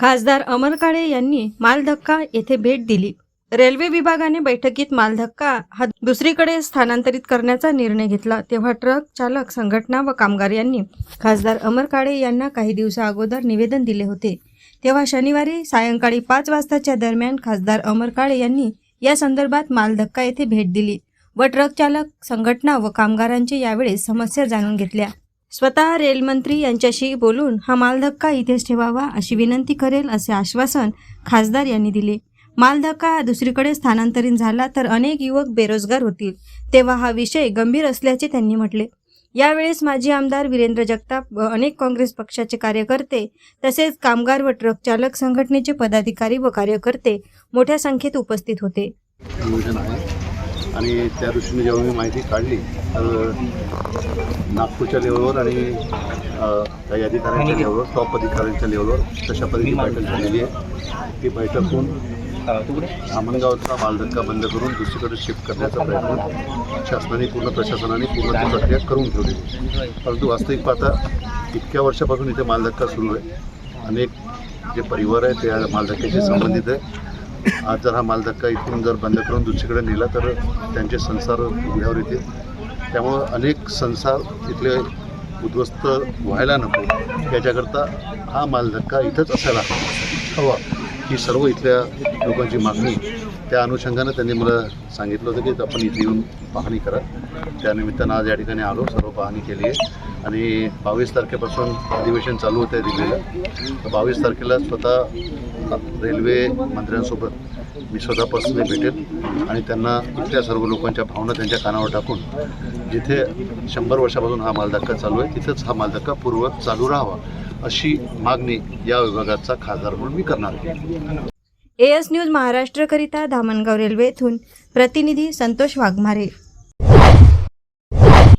खासदार अमर काळे यांनी मालधक्का येथे भेट दिली. रेल्वे विभागाने बैठकीत मालधक्का हा दुसरीकडे स्थानांतरित करण्याचा निर्णय घेतला तेव्हा ट्रक चालक संघटना व कामगार यांनी खासदार अमर काळे यांना काही दिवसा अगोदर निवेदन दिले होते. तेव्हा शनिवारी सायंकाळी पाच वाजताच्या दरम्यान खासदार अमर काळे यांनी या संदर्भात मालधक्का येथे भेट दिली व ट्रक चालक संघटना व कामगारांची यावेळी समस्या जाणून घेतल्या. स्वतः रेलमंत्री यांच्याशी बोलून हा मालधक्का इथेच ठेवावा अशी विनंती करेल असे आश्वासन खासदार यांनी दिले. मालधक्का दुसरीकडे स्थानांतरित झाला तर अनेक युवक बेरोजगार होतील तेव्हा हा विषय गंभीर असल्याचे त्यांनी म्हटले. यावेळेस माजी आमदार वीरेंद्र जगताप व अनेक काँग्रेस पक्षाचे कार्यकर्ते तसेच कामगार व ट्रक चालक संघटनेचे पदाधिकारी व कार्यकर्ते मोठ्या संख्येत उपस्थित होते. आणि त्या दृष्टीने जेव्हा मी माहिती काढली तर नागपूरच्या लेवलवर आणि काही अधिकाऱ्यांच्या लेवलवर टॉप अधिकाऱ्यांच्या लेवलवर तशा पद्धतीची बैठक झालेली आहे. ती बैठक होऊन धामणगावचा मालधक्का बंद करून दुसरीकडे शिफ्ट करण्याचा प्रयत्न शासनाने पूर्ण प्रशासनाने पूर्ण ती प्रक्रिया करून ठेवली. परंतु वास्तविक पाहता इतक्या वर्षापासून इथे मालधक्का सुरू आहे. अनेक जे परिवार आहे ते या मालधक्क्याशी संबंधित आहे. आज जर हा मालधक्का इथून जर बंद करून दुसरीकडे नेला तर त्यांचे संसार उघड्यावर येतील. त्यामुळं अनेक संसार इथले उद्ध्वस्त व्हायला नको. याच्याकरता हा मालधक्का इथंच असायला हवा. ही सर्व इथल्या लोकांची मागणी. त्या अनुषंगानं त्यांनी मला सांगितलं होतं की आपण इथे येऊन पाहणी करा. त्यानिमित्तानं आज या ठिकाणी आलो सर्व पाहणी केली आहे. आणि बावीस तारखेपासून अधिवेशन चालू होतं आहे दिल्लीला. तर बावीस तारखेला स्वतः रेल्वे मंत्र्यांसोबत मी स्वतः पर्सनली भेटेल. आणि त्यांना इथल्या सर्व लोकांच्या भावना त्यांच्या कानावर टाकून जिथे शंभर वर्षापासून हा मालधक्का चालू आहे तिथंच हा मालधक्का पूर्वत चालू राहावा अशी मागणी या विभागाचा खासदार म्हणून मी करणार आहे. एस न्यूज महाराष्ट्रकरिता धामणगाव रेल्वे येथून प्रतिनिधी संतोष वाघमारे.